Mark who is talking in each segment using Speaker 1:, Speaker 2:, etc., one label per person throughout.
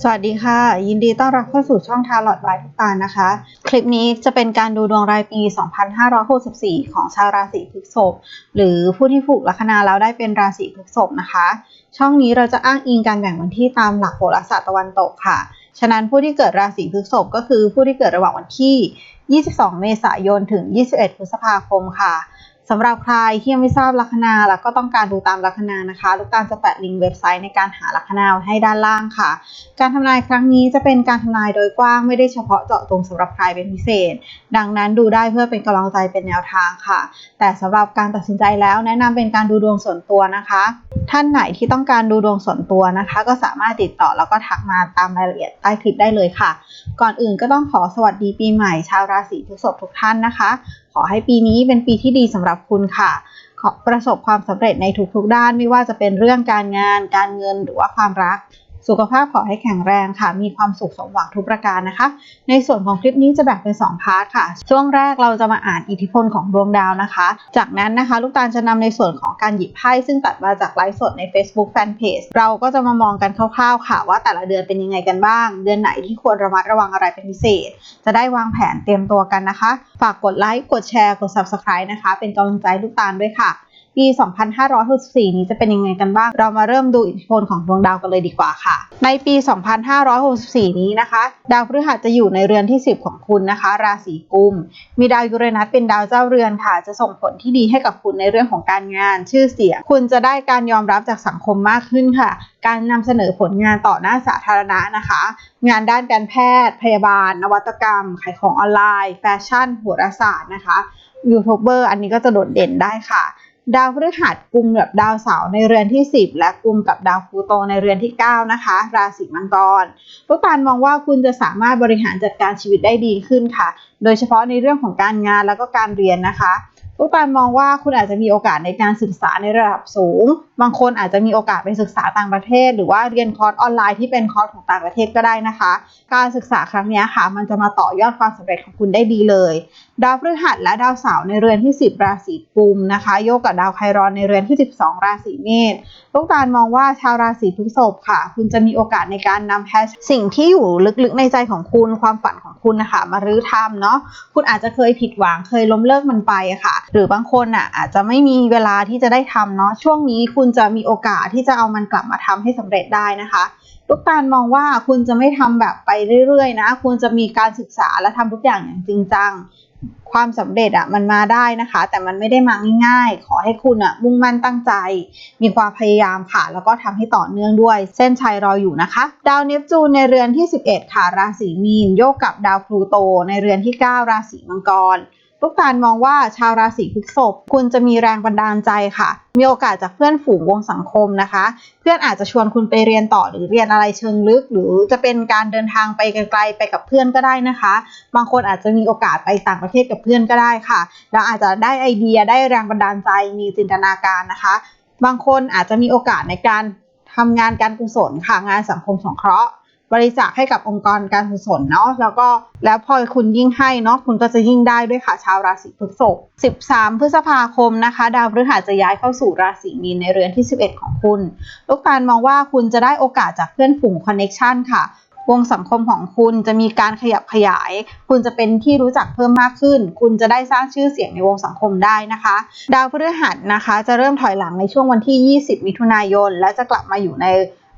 Speaker 1: สวัสดีค่ะ ยินดีต้อนรับเข้าสู่ช่องทาร์ลอตไวทุกตานะคะ คลิปนี้จะเป็นการดูดวงรายปี 2564 ของชาวราศีพฤษภหรือผู้ที่ผูกลัคนาแล้วได้เป็นราศีพฤษภนะคะ ช่องนี้เราจะอ้างอิงการแบ่งวันที่ตามหลักโหราศาสตร์ตะวันตกค่ะ ฉะนั้นผู้ที่เกิดราศีพฤษภก็คือผู้ที่เกิดระหว่างวันที่ 22 เมษายนถึง 21 พฤษภาคมค่ะ สำหรับใครที่ยังไม่ทราบลัคนาแล้วก็ต้องการดูตามลัคนานะคะลูกตาลจะแปะลิงก์เว็บไซต์ในการหาลัคนาให้ด้านล่างค่ะ การทำนายครั้งนี้จะเป็นการทำนายโดยกว้างไม่ได้เฉพาะเจาะจงสำหรับใครเป็นพิเศษ ดังนั้นดูได้เพื่อเป็นกำลังใจเป็นแนวทางค่ะ แต่สำหรับการตัดสินใจแล้วแนะนำเป็นการดูดวงส่วนตัวนะคะ ท่านไหนที่ต้องการดูดวงส่วนตัวนะคะ ก็สามารถติดต่อแล้วก็ทักมาตามรายละเอียดใต้คลิปได้เลยค่ะ ก่อนอื่นก็ต้องขอสวัสดีปีใหม่ชาวราศีพฤษภทุกท่านนะคะ อให้ปีนี้เป็นปีที่ดีสำหรับคุณค่ะขอประสบความสำเร็จในทุกๆด้านไม่ว่าจะเป็นเรื่องการงาน การเงินหรือว่าความรัก สุขภาพขอให้แข็งแรงค่ะ มีความสุขสมหวังทุกประการนะคะ ในส่วนของคลิปนี้จะแบ่งเป็น 2 พาร์ทค่ะ ช่วงแรกเราจะมาอ่านอิทธิพลของดวงดาวนะคะ จากนั้นนะคะ ลูกตาลจะนำในส่วนของการหยิบไพ่ซึ่งตัดมาจากไลฟ์สดใน Facebook Fanpage เราก็จะมามองกันคร่าวๆค่ะ ว่าแต่ละเดือนเป็นยังไงกันบ้าง เดือนไหนที่ควรระมัดระวังอะไรเป็นพิเศษ จะได้วางแผนเตรียมตัวกันนะคะ ฝากกดไลค์กดแชร์กด Subscribe นะคะ เป็นกำลังใจลูกตาลด้วยค่ะ ปี 2564 นี้จะเป็นยังไงกันบ้าง เรามาเริ่มดูอิทธิพลของดวงดาวกันเลยดีกว่าค่ะ ในปี 2564 นี้นะคะ ดาวพฤหัสจะอยู่ในเรือนที่ 10 ของคุณนะคะ ราศีกุม มีดาวยูเรนัสเป็นดาวเจ้าเรือนค่ะ จะส่งผลที่ดีให้กับคุณในเรื่องของการงาน ชื่อเสียง คุณจะได้การยอมรับจากสังคมมากขึ้นค่ะ การนำเสนอผลงานต่อหน้าสาธารณะนะคะ งานด้านการแพทย์ พยาบาล นวัตกรรม ขายของออนไลน์ แฟชั่นโหราศาสตร์นะคะยูทูบเบอร์อันนี้ก็จะโดดเด่นได้ค่ะ ดาวพฤหัสกุมกับดาวเสาร์ในเรือนที่ 10 และกุมกับดาวพลูโตในเรือนที่ 9 นะคะ ราศีมังกรลูกปานมองว่าคุณจะสามารถบริหารจัดการชีวิตได้ดีขึ้นค่ะ โดยเฉพาะในเรื่องของการงานแล้วก็การเรียนนะคะ ลูกตาลมองว่าคุณอาจจะมีโอกาสในการศึกษาในระดับสูง บางคนอาจจะมีโอกาสไปศึกษาต่างประเทศ หรือว่าเรียนคอร์สออนไลน์ที่เป็นคอร์สของต่างประเทศก็ได้นะคะ การศึกษาครั้งนี้ค่ะ มันจะมาต่อยอดความสำเร็จของคุณได้ดีเลย ดาวพฤหัสและดาวเสาร์ในเรือนที่ 10 ราศีกุมนะคะ โยกกับดาวไครอนในเรือนที่ 12 ราศีเมษลูกตาลมองว่าชาวราศีพฤษภค่ะ คุณจะมีโอกาสในการนำแพชสิ่งที่อยู่ลึกๆในใจของคุณความฝันของคุณนะคะมารื้อทำเนาะคุณอาจจะเคยผิดหวังเคยล้มเลิกมันไปค่ะหรือบางคนอะอาจจะไม่มีเวลาที่จะได้ทำเนาะช่วงนี้คุณจะมีโอกาสที่จะเอามันกลับมาทำให้สำเร็จได้นะคะลูกตาลมองว่าคุณจะไม่ทำแบบไปเรื่อยๆนะ คุณจะมีการศึกษาและทำทุกอย่างอย่างจริงจังความสำเร็จอะมันมาได้นะคะ แต่มันไม่ได้มาง่ายๆ ขอให้คุณอะมุ่งมั่นตั้งใจ มีความพยายามค่ะ แล้วก็ทำให้ต่อเนื่องด้วย เส้นชัยรออยู่นะคะ ดาวเนปจูนในเรือนที่ 11 ค่ะ ราศีมีน โยกกับดาวพลูโต ในเรือนที่ 9 ราศีมังกร ลูกตาลมองว่าชาวราศีพฤษภคุณจะมีแรงบันดาลใจค่ะ มีโอกาสจากเพื่อนฝูงวงสังคมนะคะ เพื่อนอาจจะชวนคุณไปเรียนต่อหรือเรียนอะไรเชิงลึก หรือจะเป็นการเดินทางไปไกลๆไปกับเพื่อนก็ได้นะคะ บางคนอาจจะมีโอกาสไปต่างประเทศกับเพื่อนก็ได้ค่ะ แล้วอาจจะได้ไอเดียได้แรงบันดาลใจมีจินตนาการนะคะ บางคนอาจจะมีโอกาสในการทำงานการกุศลค่ะงานสังคมสงเคราะห์ บริจาคให้กับองค์กรการกุศลเนาะแล้วก็แล้วพอคุณยิ่งให้เนาะคุณก็จะยิ่งได้ด้วยค่ะชาวราศีพฤษภ13 พฤษภาคมนะคะ ดาวพฤหัสจะย้ายเข้าสู่ราศีมีนในเรือนที่ 11 ของคุณ ลูกตาลมองว่าคุณจะได้โอกาสจากเพื่อนฝูงคอนเน็ชันค่ะวงสังคมของคุณจะมีการขยับขยาย คุณจะเป็นที่รู้จักเพิ่มมากขึ้น คุณจะได้สร้างชื่อเสียงในวงสังคมได้นะคะ ดาวพฤหัสนะคะ จะเริ่มถอยหลังในช่วงวันที่ 20 มิถุนายน และจะกลับมาอยู่ใน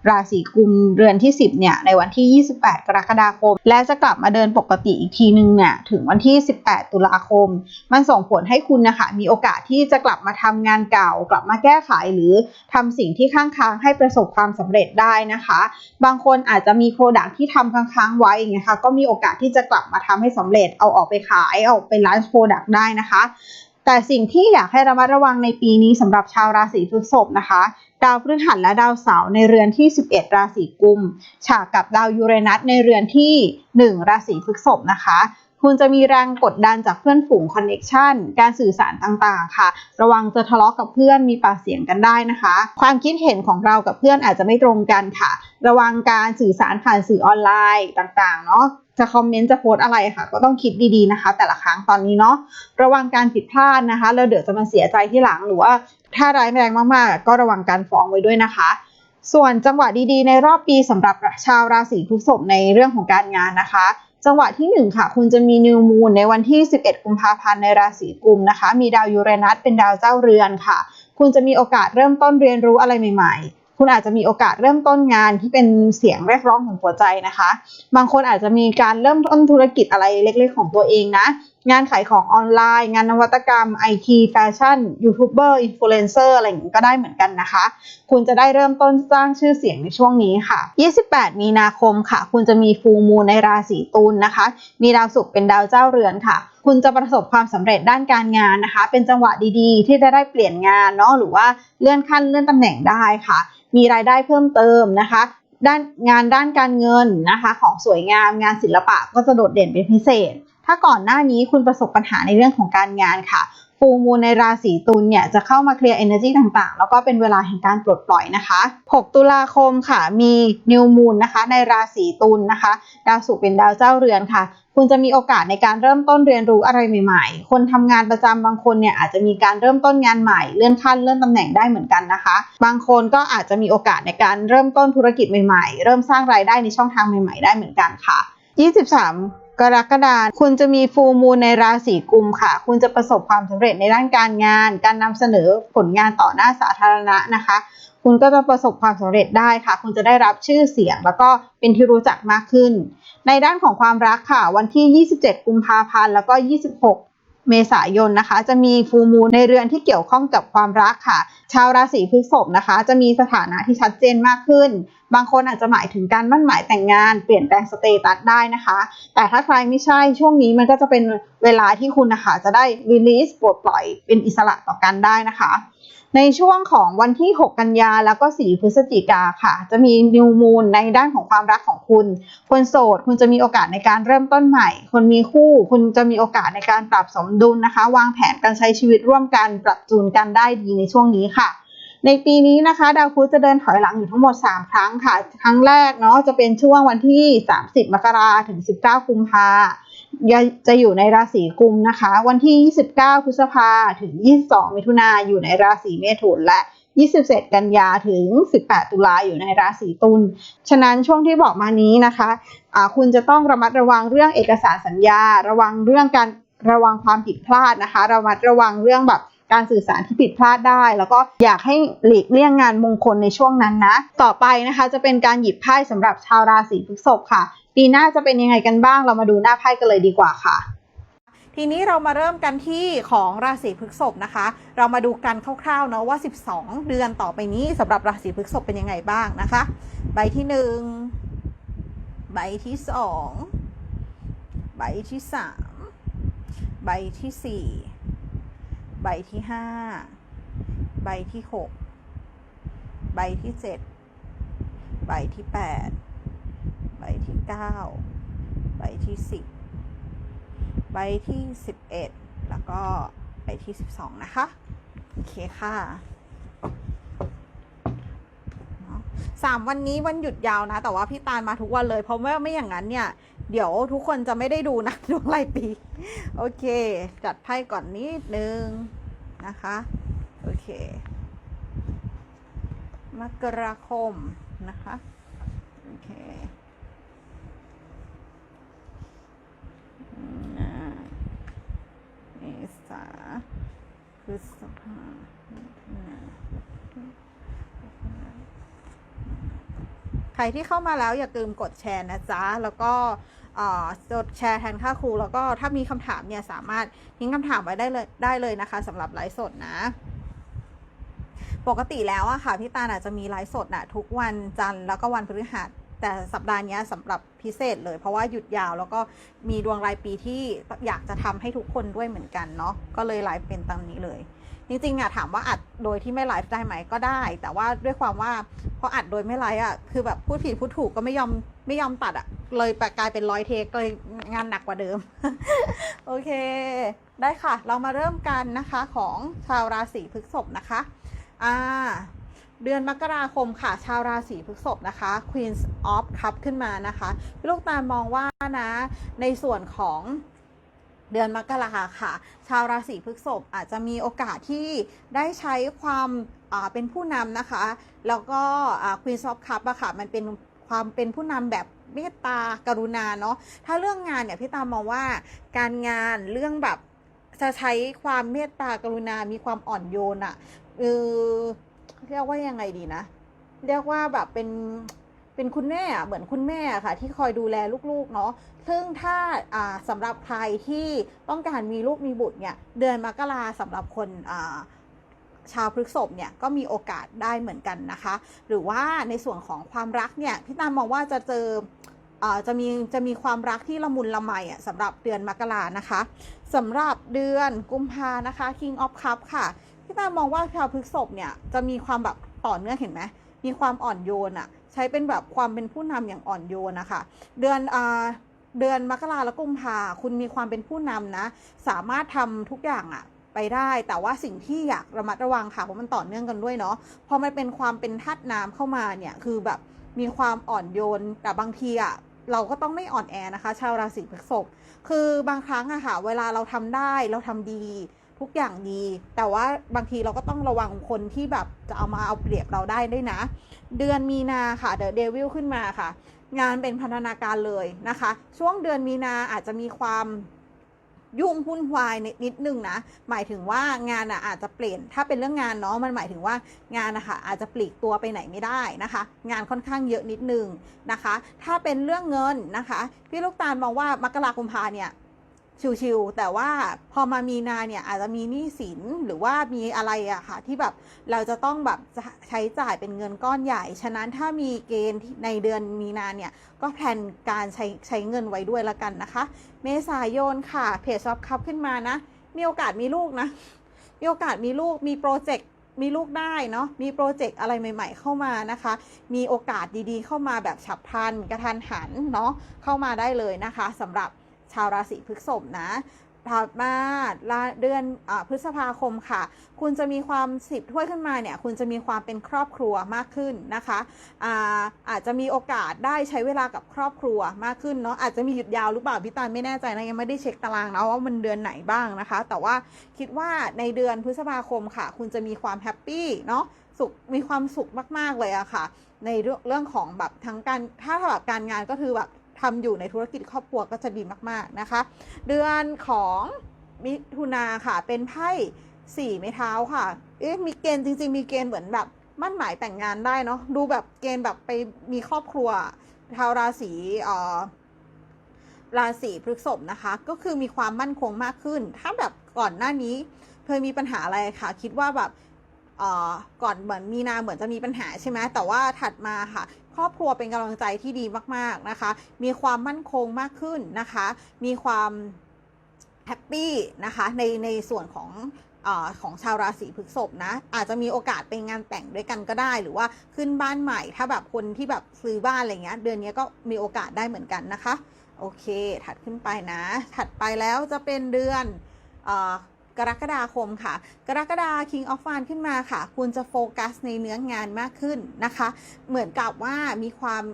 Speaker 1: ราศีกุมเรือนที่ 10เนี่ยในวันที่ 28 กรกฎาคม และจะกลับมาเดินปกติอีกทีนึงเนี่ยถึงวันที่ 18 ตุลาคม มันส่งผลให้คุณนะคะมีโอกาสที่จะกลับมาทำงานเก่า กลับมาแก้ไขหรือทำสิ่งที่ค้างค้างให้ประสบความสำเร็จได้นะคะ บางคนอาจจะมีโปรดักที่ทำค้างค้างไว้อย่างเงี้ยค่ะก็มีโอกาสที่จะกลับมาทำให้สำเร็จเอาออกไปขายเอาไปไลฟ์โปรดักได้นะคะ แต่สิ่งที่อยากให้ระมัดระวังในปีนี้สำหรับชาวราศีพฤษภนะคะ ดาวพฤหัสและดาวเสาร์ในเรือนที่ 11 ราศีกุม ฉากกับดาวยูเรนัสในเรือนที่ 1 ราศีพฤษภนะคะ คุณจะมีแรงกดดันจากเพื่อนฝูงคอนเน็ชันการสื่อสารต่างๆ ค่ะ ระวังจะทะเลาะกับเพื่อนมีปากเสียงกันได้นะคะ ความคิดเห็นของเรากับเพื่อนอาจจะไม่ตรงกันค่ะ ระวังการสื่อสารผ่านสื่อออนไลน์ต่างๆ เนาะ จะคอมเมนต์จะโพสอะไรค่ะ ก็ต้องคิดดีๆนะคะ แต่ละครั้งตอนนี้เนาะระวังการผิดพลาดนะคะ แล้วเดี๋ยวจะมาเสียใจที่หลังหรือว่าถ้าร้ายแรงมากๆ ก็ระวังการฟ้องไว้ด้วยนะคะ ส่วนจังหวะดีๆ ในรอบปีสำหรับชาวราศีพฤษภในเรื่องของการงานนะคะจังหวะที่ 1 ค่ะ คุณจะมีนิวมูนในวันที่ 11 กุมภาพันธ์ในราศีกุมนะคะ มีดาวยูเรนัสเป็นดาวเจ้าเรือนค่ะ คุณจะมีโอกาสเริ่มต้นเรียนรู้อะไรใหม่ๆ คุณอาจจะมีโอกาสเริ่มต้นงานที่เป็นเสียงเรียกร้องของหัวใจนะคะ บางคนอาจจะมีการเริ่มต้นธุรกิจอะไรเล็ก ๆ ของตัวเองนะงานขายของออนไลน์ งานนวัตกรรมไอทีแฟชั่นยูทูบเบอร์อินฟลูเอนเซอร์อะไรอย่างนี้ก็ได้เหมือนกันนะคะ คุณจะได้เริ่มต้นสร้างชื่อเสียงในช่วงนี้ค่ะ 28 มีนาคมค่ะ คุณจะมีฟูมูในราศีตุลนะคะ มีดาวศุกร์เป็นดาวเจ้าเรือนค่ะ คุณจะประสบความสำเร็จด้านการงานนะคะ เป็นจังหวะดีๆ ที่จะได้เปลี่ยนงานเนาะหรือว่าเลื่อนขั้นเลื่อนตำแหน่งได้ค่ะ มีรายได้เพิ่มเติมนะคะด้านงานด้านการเงินนะคะ ของสวยงามงานศิลปะก็จะโดดเด่นเป็นพิเศษ ถ้าก่อนหน้านี้คุณประสบปัญหาในเรื่องของการงานค่ะฟูมูลในราศีตุลเนี่ยจะเข้ามาเคลียร์ energy ต่างๆ แล้วก็เป็นเวลาแห่งการปลดปล่อยนะคะ 6 ตุลาคมค่ะ มีนิวมูลนะคะ ในราศีตุลนะคะ ดาวศุกร์เป็นดาวเจ้าเรือนค่ะ คุณจะมีโอกาสในการเริ่มต้นเรียนรู้อะไรใหม่ๆ คนทำงานประจำบางคนเนี่ยอาจจะมีการเริ่มต้นงานใหม่ เลื่อนขั้นเลื่อนตำแหน่งได้เหมือนกันนะคะ บางคนก็อาจจะมีโอกาสในการเริ่มต้นธุรกิจใหม่ๆ เริ่มสร้างรายได้ในช่องทางใหม่ ๆ ได้เหมือนกันค่ะ 23 กรกฎาคมคุณจะมีฟูมูลในราศีกุมค่ะ คุณจะประสบความสำเร็จในด้านการงาน การนำเสนอผลงานต่อหน้าสาธารณะนะคะ คุณก็จะประสบความสำเร็จได้ค่ะ คุณจะได้รับชื่อเสียง แล้วก็เป็นที่รู้จักมากขึ้น ในด้านของความรักค่ะ วันที่ 27 กุมภาพันธ์แล้วก็ 26เมษายนนะคะ จะมีฟูมูลในเรือนที่เกี่ยวข้องกับความรักค่ะ ชาวราศีพฤษภนะคะ จะมีสถานะที่ชัดเจนมากขึ้น บางคนอาจจะหมายถึงการมั่นหมายแต่งงาน เปลี่ยนแปลงสเตตัสได้นะคะ แต่ถ้าใครไม่ใช่ช่วงนี้มันก็จะเป็นเวลาที่คุณนะคะจะได้ release ปลดปล่อยเป็นอิสระต่อกันได้นะคะ ในช่วงของวันที่ 6 กันยาแล้วก็ 4 พฤศจิกาค่ะ จะมีนิวมูลในด้านของความรักของคุณ คนโสด คุณจะมีโอกาสในการเริ่มต้นใหม่ คนมีคู่ คุณจะมีโอกาสในการปรับสมดุลนะคะ วางแผนการใช้ชีวิตร่วมกันปรับจูนกันได้ดีในช่วงนี้ค่ะ ในปีนี้นะคะ ดาวพุธจะเดินถอยหลังอยู่ทั้งหมด 3 ครั้งค่ะ ครั้งแรกเนาะจะเป็นช่วงวันที่ 30 มกราถึง 19 กุมภาจะอยู่ในราศีกุมนะคะ วันที่ 29 พฤษภาถึง 22 มิถุนาอยู่ในราศีเมถุนและ27 กันยาถึง 18 ตุลาอยู่ในราศีตุล ฉะนั้นช่วงที่บอกมานี้นะคะะคุณจะต้องระมัดระวังเรื่องเอกสารสัญญา ระวังเรื่องการระวังความผิดพลาดนะคะ ระมัดระวังเรื่องแบบ การสื่อสารที่ผิดพลาดได้ แล้วก็อยากให้หลีกเลี่ยงงานมงคลในช่วงนั้นนะ ต่อไปนะคะจะเป็นการหยิบไพ่สำหรับชาวราศีพฤษภค่ะ ปีหน้าจะเป็นยังไงกันบ้าง เรามาดูหน้าไพ่กันเลยดีกว่าค่ะ
Speaker 2: ทีนี้เรามาเริ่มกันที่ของราศีพฤษภนะคะ เรามาดูกันคร่าวๆเนาะว่า 12 เดือนต่อไปนี้สำหรับราศีพฤษภเป็นยังไงบ้างนะคะ ใบที่ 1 ใบที่ 2 ใบที่ 3 ใบที่ 4 ใบที่5ใบที่6ใบที่7ใบที่8ใบที่9ใบที่10ใบที่11แล้วก็ใบที่12นะคะ โอเคค่ะสามวันนี้วันหยุดยาวนะ แต่ว่าพี่ตาลมาทุกวันเลย เพราะว่าไม่อย่างนั้นเนี่ย เดี๋ยวทุกคนจะไม่ได้ดูนะดวงรายปี โอเค จัดไพ่ก่อนนิดนึงนะคะ โอเค มกราคมนะคะ โอเคอ่าเมษาพฤษภามิถุนาใค รที่เข้ามาแล้วอย่าลืมกดแชร์นะจ๊ะ แล้วก็อ่อกดแชร์แทนค่าครู แล้วก็ถ้ามีคำถามเนี่ยสามารถทิ้งคำถามไว้ได้เลยได้เลยนะคะสำหรับไลฟ์สดนะ ปกติแล้วอะค่ะพี่ตาลอาจจะมีไลฟ์สดนะทุกวันจันทร์แล้วก็วันพฤหัสแต่สัปดาห์นี้สำหรับพิเศษเลย เพราะว่าหยุดยาวแล้วก็มีดวงรายปีที่อยากจะทำให้ทุกคนด้วยเหมือนกันเนาะก็เลยไลฟ์เป็นตามนี้เลย จริงๆอะถามว่าอัดโดยที่ไม่ไลฟ์ได้ไหมก็ได้ แต่ว่าด้วยความว่าพออัดโดยไม่ไลฟ์อะคือแบบพูดผิดพูดถูกก็ไม่ยอมไม่ยอมตัดอะเลยกลายเป็นร้อยเทคเลยงานหนักกว่าเดิม โอเค ได้ค่ะ เรามาเริ่มกันนะคะของชาวราศีพฤษภนะคะอ่าเดือนมกราคมค่ะ ชาวราศีพฤษภนะคะ Queens of Cup ขึ้นมานะคะพี่ลูกตาลมองว่านะ ในส่วนของ เดือนมกราค่ะ ชาวราศีพฤษภอาจจะมีโอกาสที่ได้ใช้ความเป็นผู้นำนะคะ แล้วก็อ่า Queen of Cup อะค่ะมันเป็นความเป็นผู้นำแบบเมตตากรุณาเนาะถ้าเรื่องงานเนี่ยพี่ตามมองว่าการงานเรื่องแบบจะใช้ความเมตตากรุณา มีความอ่อนโยนอะเออเรียกว่ายังไงดีนะ เรียกว่าแบบเป็น เป็นคุณแม่เหมือนคุณแม่ค่ะ ที่คอยดูแลลูกๆเนาะซึ่งถ้าอ่าสำหรับใครที่ต้องการมีลูกมีบุตรเนี่ยเดือนมกราสำหรับคนชาวพฤกษภเนี่ยก็มีโอกาสได้เหมือนกันนะคะ หรือว่าในส่วนของความรักเนี่ยพี่ตามมองว่าจะเจอจะมีจะมีความรักที่ละมุนละไมอะสำหรับเดือนมกรานะคะสำหรับเดือนกุมภานะคะ King of Cup ค่ะพี่ตามมองว่าชาวพฤกษภเนี่ยจะมีความแบบต่อเนื่องเห็นไหมมีความอ่อนโยนอะ ใช้เป็นแบบความเป็นผู้นำอย่างอ่อนโยนนะคะ เดือนอ่าเดือนมกราและกุมภาคุณมีความเป็นผู้นำนะ สามารถทำทุกอย่างอะไปได้ แต่ว่าสิ่งที่อยากระมัดระวังค่ะ เพราะมันต่อเนื่องกันด้วยเนาะ พอมันเป็นความเป็นธาตุน้ำเข้ามาเนี่ย คือแบบมีความอ่อนโยน แต่บางทีอะเราก็ต้องไม่อ่อนแอนะคะ ชาวราศีพฤษภ คือบางครั้งอะค่ะ เวลาเราทำได้ เราทำดี ทุกอย่างดี แต่ว่าบางทีเราก็ต้องระวังคนที่แบบจะเอามาเอาเปรียบเราได้ด้วยนะ เดือนมีนาค่ะเดอะเดวิลขึ้นมาค่ะ งานเป็นพันธนาการเลยนะคะ ช่วงเดือนมีนาอาจจะมีความยุ่งวุ่นวายนิดนิดนึงนะ หมายถึงว่างานอะอาจจะเปลี่ยน ถ้าเป็นเรื่องงานเนาะ มันหมายถึงว่างานนะคะอาจจะปลีกตัวไปไหนไม่ได้นะคะ งานค่อนข้างเยอะนิดนึงนะคะ ถ้าเป็นเรื่องเงินนะคะ พี่ลูกตาลมองว่ามกราคมพาเนี่ย ชิวๆแต่ว่าพอมามีนาเนี่ยอาจจะมีหนี้สินหรือว่ามีอะไรอะค่ะที่แบบเราจะต้องแบบใช้จ่ายเป็นเงินก้อนใหญ่ ฉะนั้นถ้ามีเกณฑ์ในเดือนมีนาเนี่ยก็แพลนการใช้ใช้เงินไว้ด้วยละกันนะคะ เมษายนค่ะเพจช็อปคัพขึ้นมานะ มีโอกาสมีลูกนะ มีโอกาสมีลูกมีโปรเจกต์มีลูกได้เนาะ มีโปรเจกต์อะไรใหม่ๆ เข้ามานะคะ มีโอกาสดีๆ เข้ามาแบบฉับพลันกระทันหันเนาะ เข้ามาได้เลยนะคะสำหรับ ชาวราศีพฤษภนะถัดมาเดือนอพฤษภาคมค่ะ คุณจะมีความสิบถ้วยขึ้นมาเนี่ย คุณจะมีความเป็นครอบครัวมากขึ้นนะคะอาอาจจะมีโอกาสได้ใช้เวลากับครอบครัวมากขึ้นเนาะ อาจจะมีหยุดยาวหรือเปล่าพี่ตาไม่แน่ใจนะยังไม่ได้เช็คตารางนะว่ามันเดือนไหนบ้างนะคะ แต่ว่าคิดว่าในเดือนพฤษภาคมค่ะ คุณจะมีความแฮปปี้เนาะสุขมีความสุขมาก ๆ เลยอะค่ะ ในเรื่องเรื่องของแบบทั้งการถ้าแบบการงานก็คือแบบ ทำอยู่ในธุรกิจครอบครัวก็จะดีมากๆนะคะ เดือนของมิถุนาค่ะ เป็นไพ่สี่ไม้เท้าค่ะ เอ๊ะมีเกณฑ์จริง ๆ มีเกณฑ์เหมือนแบบมั่นหมายแต่งงานได้เนาะดูแบบเกณฑ์แบบไปมีครอบครัวชาวราศีเอ่อราศีพฤษภนะคะ ก็คือมีความมั่นคงมากขึ้น ถ้าแบบก่อนหน้านี้เคยมีปัญหาอะไรค่ะคิดว่าแบบก่อนเหมือนมีนาเหมือนจะมีปัญหาใช่ไหมแต่ว่าถัดมาค่ะ รอบครัวเป็นกำลังใจที่ดีมากๆนะคะ มีความมั่นคงมากขึ้นนะคะ มีความแฮปปี้นะคะในในส่วนของอของชาวราศีพฤษภนะ อาจจะมีโอกาสไปงานแต่งด้วยกันก็ได้ หรือว่าขึ้นบ้านใหม่ ถ้าแบบคนที่แบบซื้อบ้านอะไรเงี้ยเดือนนี้ก็มีโอกาสได้เหมือนกันนะคะ โอเค ถัดขึ้นไปนะ ถัดไปแล้วจะเป็นเดือนอ กรกฎาคมค่ะ กรกฎา King of Fun ขึ้นมาค่ะ คุณจะโฟกัสในเนื้องานมากขึ้นนะคะ เหมือนกับว่ามีความ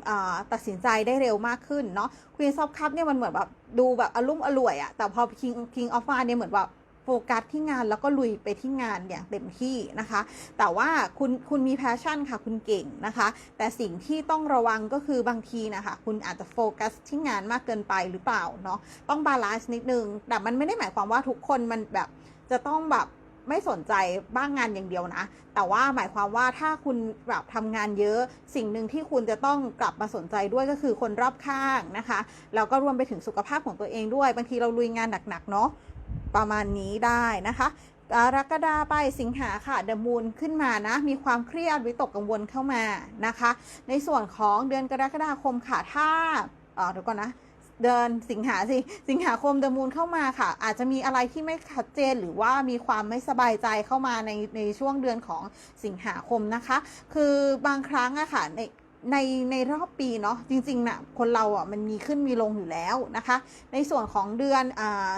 Speaker 2: ตัดสินใจได้เร็วมากขึ้นเนาะ Queen of Cup เนี่ยมันเหมือนแบบดูแบบอารมณ์อร่วยอะแต่พอ King King of Fun เนี่ยเหมือนแบบโฟกัสที่งานแล้วก็ลุยไปที่งานอย่างเต็มที่นะคะ แต่ว่าคุณคุณมีแพชชั่นค่ะ คุณเก่งนะคะ แต่สิ่งที่ต้องระวังก็คือบางทีนะคะคุณอาจจะโฟกัสที่งานมากเกินไปหรือเปล่าเนาะต้องบาลานซ์นิดนึง แต่มันไม่ได้หมายความว่าทุกคนมันแบบ จะต้องแบบไม่สนใจบ้างงานอย่างเดียวนะ แต่ว่าหมายความว่าถ้าคุณแบบทำงานเยอะสิ่งหนึ่งที่คุณจะต้องกลับมาสนใจด้วยก็คือคนรอบข้างนะคะแล้วก็รวมไปถึงสุขภาพของตัวเองด้วย บางทีเราลุยงานหนักๆเนาะประมาณนี้ได้นะคะกรกฎาไปสิงหาค่ะเดมูนขึ้นมานะ มีความเครียดวิตกกังวลเข้ามานะคะ ในส่วนของเดือนกรกฎาคมค่ะถ้าเออเดี๋ยวก่อนนะ เดือนสิงหาสิ สิงหาคมเดมูนเข้ามาค่ะ อาจจะมีอะไรที่ไม่ชัดเจนหรือว่ามีความไม่สบายใจเข้ามาในในช่วงเดือนของสิงหาคมนะคะ คือบางครั้งอะค่ะในในในรอบปีเนาะจริงๆนะ่ะคนเราอะมันมีขึ้นมีลงอยู่แล้วนะคะ ในส่วนของเดือนอ่า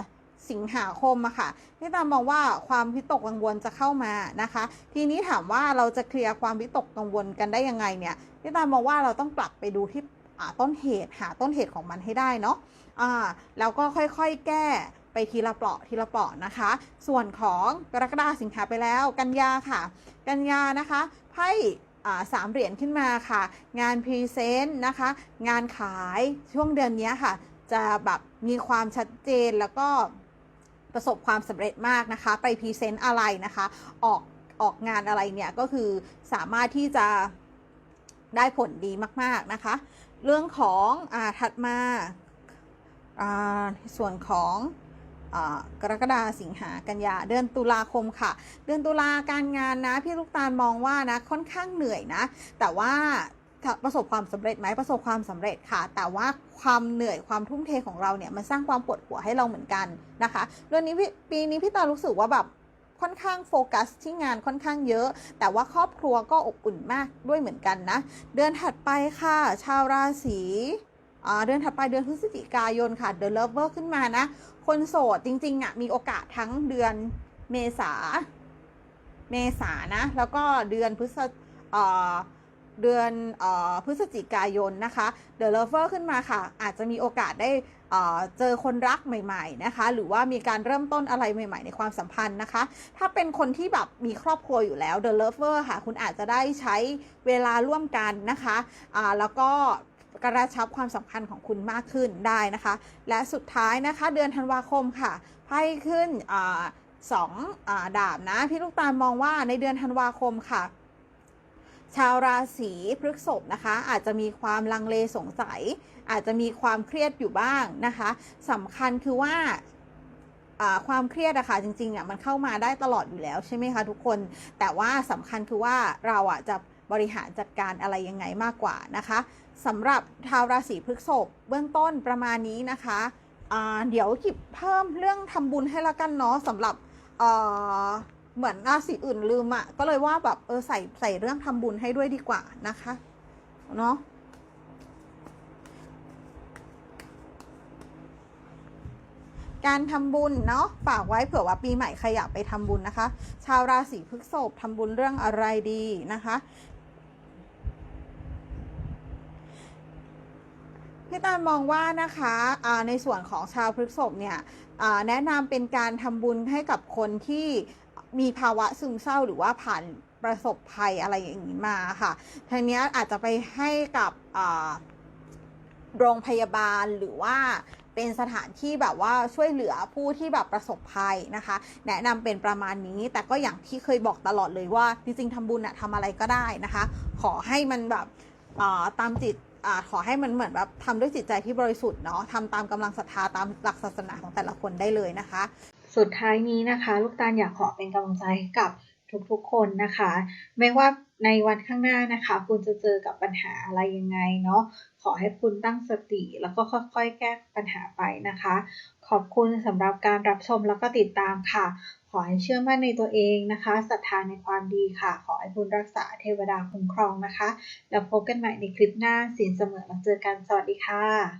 Speaker 2: สิงหาคมอะค่ะพี่ตามมองว่าความวิตกกังวลจะเข้ามานะคะ ทีนี้ถามว่าเราจะเคลียร์ความวิตกกังวลกันได้ยังไงเนี่ยพี่ตามมองว่าเราต้องกลับไปดูที่ ต้นเหตุหาต้นเหตุของมันให้ได้เนาะอ่าแล้วก็ค่อยๆแก้ไปทีละเปราะทีละเปราะนะคะ ส่วนของกรกฎาสิงหาไปแล้ว กันยาค่ะ กันยานะคะไพ่สามเหรียญขึ้นมาค่ะ งานพรีเซนต์นะคะ งานขายช่วงเดือนนี้ค่ะ จะแบบมีความชัดเจนแล้วก็ประสบความสำเร็จมากนะคะ ไปพรีเซนต์อะไรนะคะ ออกออกงานอะไรเนี่ยก็คือสามารถที่จะได้ผลดีมาก ๆ นะคะ เรื่องของอ่าถัดมาอ่าส่วนของกรกฎาสิงหากันยาเดือนตุลาคมค่ะ เดือนตุลาการงานนะ พี่ลูกตาลมองว่านะค่อนข้างเหนื่อยนะ แต่ว่าประสบความสำเร็จไหมประสบความสำเร็จค่ะ แต่ว่าความเหนื่อยความทุ่มเทของเราเนี่ยมันสร้างความปวดหัวให้เราเหมือนกันนะคะเดือนนี้พี่ปีนี้พี่ตาลรู้สึกว่าแบบ ค่อนข้างโฟกัสที่งานค่อนข้างเยอะ แต่ว่าครอบครัวก็อบอุ่นมากด้วยเหมือนกันนะ เดือนถัดไปค่ะ ชาวราศีเดือนถัดไปเดือนพฤศจิกายนค่ะ The Lover ขึ้นมานะ คนโสดจริงๆอะมีโอกาสทั้งเดือนเมษา เมษานะ แล้วก็เดือนพฤศเอ่อ เดือนออพฤศจิกายนนะคะ The Lover ขึ้นมาค่ะ อาจจะมีโอกาสได้เจอคนรักใหม่ ๆนะคะ หรือว่ามีการเริ่มต้นอะไรใหม่ ๆ ในความสัมพันธ์นะคะ ถ้าเป็นคนที่แบบมีครอบครัวอยู่แล้ว The Lover ค่ะ คุณอาจจะได้ใช้เวลาร่วมกันนะคะแล้วก็กระชับความสัมพันธ์ของคุณมากขึ้นได้นะคะ และสุดท้ายนะคะเดือนธันวาคมค่ะไพ่ขึ้นอสองอดาบนะ พี่ลูกตาลมองว่าในเดือนธันวาคมค่ะ ชาวราศีพฤษภนะคะ อาจจะมีความลังเลสงสัย อาจจะมีความเครียดอยู่บ้างนะคะสำคัญคือว่าความเครียดอะค่ะจริงๆอะมันเข้ามาได้ตลอดอยู่แล้วใช่ไหมคะทุกคน แต่ว่าสำคัญคือว่าเราอะจะบริหารจัดการอะไรยังไงมากกว่านะคะสำหรับชาวราศีพฤษภเบื้องต้นประมาณนี้นะคะเดี๋ยวหยิบเพิ่มเรื่องทำบุญให้ละกันเนาะสำหรับ เหมือนราศีอื่นลืมอะก็เลยว่าแบบเออใส่ใส่เรื่องทำบุญให้ด้วยดีกว่านะคะ เนาะการทำบุญเนาะฝากไว้เผื่อว่าปีใหม่ใครอยากไปทำบุญนะคะ ชาวราศีพฤษภทำบุญเรื่องอะไรดีนะคะ พี่ตาลมองว่านะคะในส่วนของชาวพฤษภเนี่ยแนะนำเป็นการทำบุญให้กับคนที่ มีภาวะซึมเศร้าหรือว่าผ่านประสบภัยอะไรอย่างนี้มาค่ะทางนี้อาจจะไปให้กับโรงพยาบาลหรือว่าเป็นสถานที่แบบว่าช่วยเหลือผู้ที่แบบประสบภัยนะคะ แนะนำเป็นประมาณนี้ แต่ก็อย่างที่เคยบอกตลอดเลยว่า จริงๆทำบุญอะทำอะไรก็ได้นะคะ ขอให้มันแบบตามจิตอขอให้มันเหมือนแบบทำด้วยจิตใจที่บริสุทธิ์เนาะทำตามกำลังศรัทธาตามหลักศาสนาของแต่ละคนได้เลยนะคะ
Speaker 1: สุดท้ายนี้นะคะ ลูกตาลอยากขอเป็นกำลังใจให้กับทุกๆคนนะคะ ไม่ว่าในวันข้างหน้านะคะ คุณจะเจอกับปัญหาอะไรยังไงเนาะขอให้คุณตั้งสติ แล้วก็ค่อยๆ แก้ปัญหาไปนะคะ ขอบคุณสำหรับการรับชมแล้วก็ติดตามค่ะ ขอให้เชื่อมั่นในตัวเองนะคะศรัทธาในความดีค่ะ ขอให้คุณรักษาเทวดาคุ้มครองนะคะ แล้วพบกันใหม่ในคลิปหน้าสินเสมอแล้วเจอกันสวัสดีค่ะ